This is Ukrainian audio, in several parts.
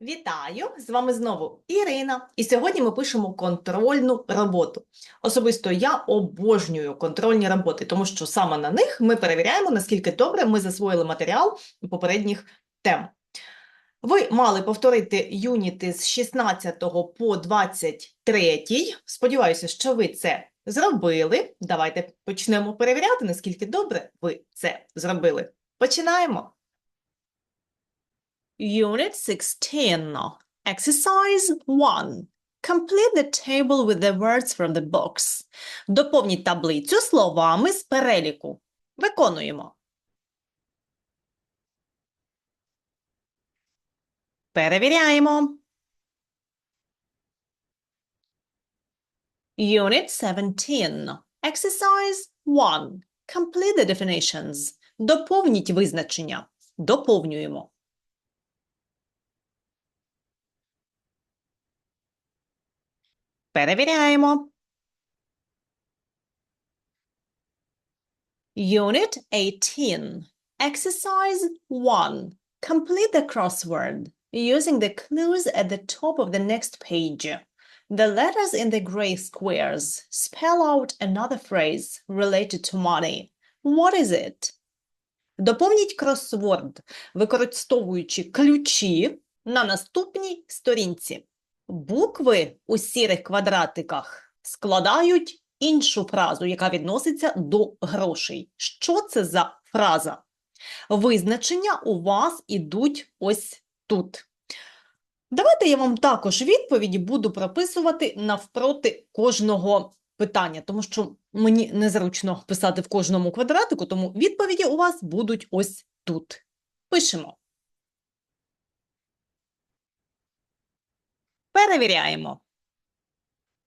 Вітаю! З вами знову Ірина. І сьогодні ми пишемо контрольну роботу. Особисто я обожнюю контрольні роботи, тому що саме на них ми перевіряємо, наскільки добре ми засвоїли матеріал попередніх тем. Ви мали повторити юніти з 16 по 23. Сподіваюся, що ви це зробили. Давайте почнемо перевіряти, наскільки добре ви це зробили. Починаємо. Unit 16. Exercise 1. Complete the table with the words from the box. Доповніть таблицю словами з переліку. Виконуємо. Перевіряємо. Unit 17. Exercise 1. Complete the definitions. Доповніть визначення. Доповнюємо. Перевіряємо. Unit 18. Exercise 1. Complete the crossword using the clues at the top of the next page. The letters in the gray squares spell out another phrase related to money. What is it? Доповніть кросворд, використовуючи ключі на наступній сторінці. Букви у сірих квадратиках складають іншу фразу, яка відноситься до грошей. Що це за фраза? Визначення у вас ідуть ось тут. Давайте я вам також відповіді буду прописувати навпроти кожного питання, тому що мені незручно писати в кожному квадратику, тому відповіді у вас будуть ось тут. Пишемо. Перевіряємо.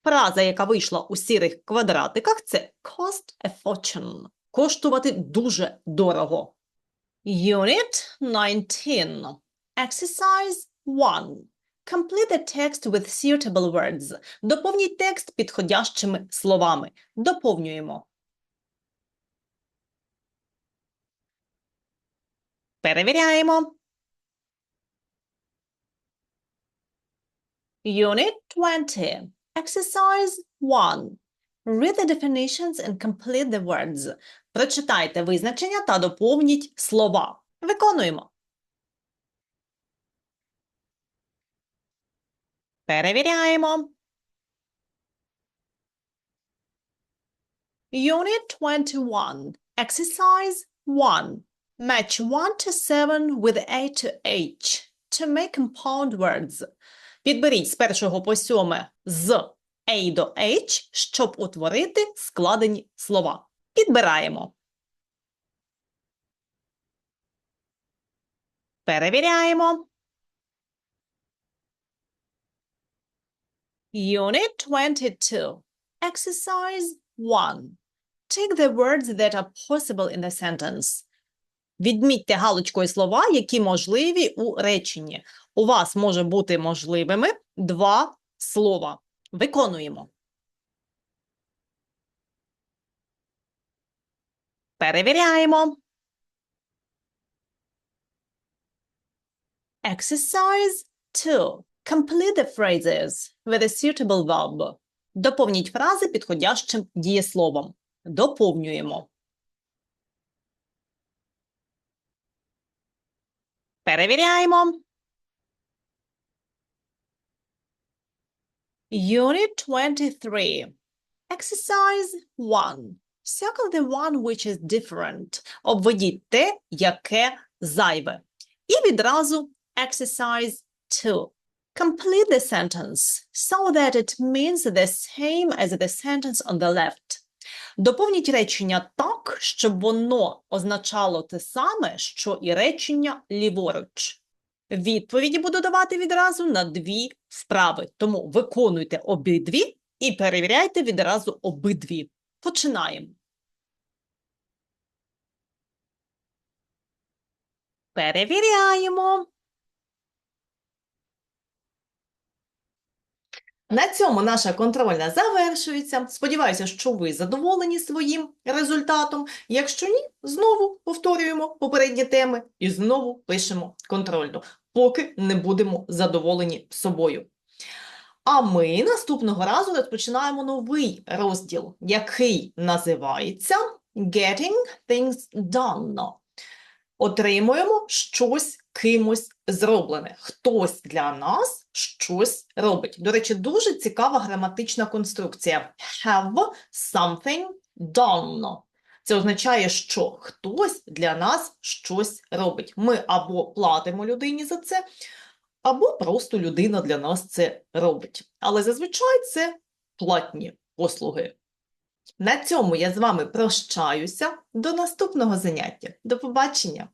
Фраза, яка вийшла у сірих квадратиках, це cost a fortune. Коштувати дуже дорого. Unit 19. Exercise 1. Complete the text with suitable words. Доповніть текст підходящими словами. Доповнюємо. Перевіряємо. Unit 20. Exercise 1. Read the definitions and complete the words. Прочитайте визначення та доповніть слова. Виконуємо. Перевіряємо. Unit 21. Exercise 1. Match 1 to 7 with A to H to make compound words. Підберіть з першого по сьоме з A до H, щоб утворити складені слова. Підбираємо. Перевіряємо. Unit 22. Exercise 1. Take the words that are possible in the sentence. Відмітьте галочкою слова, які можливі у реченні. У вас може бути можливими два слова. Виконуємо. Перевіряємо. Exercise 2. Complete the phrases with a suitable verb. Доповніть фрази підходящим дієсловом. Доповнюємо. Перевіряємо. Unit 23. Exercise 1. Circle the one which is different. Обведіть те, яке зайве. І відразу exercise 2. Complete the sentence so that it means the same as the sentence on the left. Доповніть речення так, щоб воно означало те саме, що і речення ліворуч. Відповіді буду давати відразу на дві вправи, тому виконуйте обидві і перевіряйте відразу обидві. Починаємо. Перевіряємо. На цьому наша контрольна завершується. Сподіваюся, що ви задоволені своїм результатом. Якщо ні, знову повторюємо попередні теми і знову пишемо контрольну, поки не будемо задоволені собою. А ми наступного разу розпочинаємо новий розділ, який називається Getting Things Done. Отримуємо щось кимось зроблене. Хтось для нас щось робить. До речі, дуже цікава граматична конструкція. Have something done. Це означає, що хтось для нас щось робить. Ми або платимо людині за це, або просто людина для нас це робить. Але зазвичай це платні послуги. На цьому я з вами прощаюся. До наступного заняття. До побачення!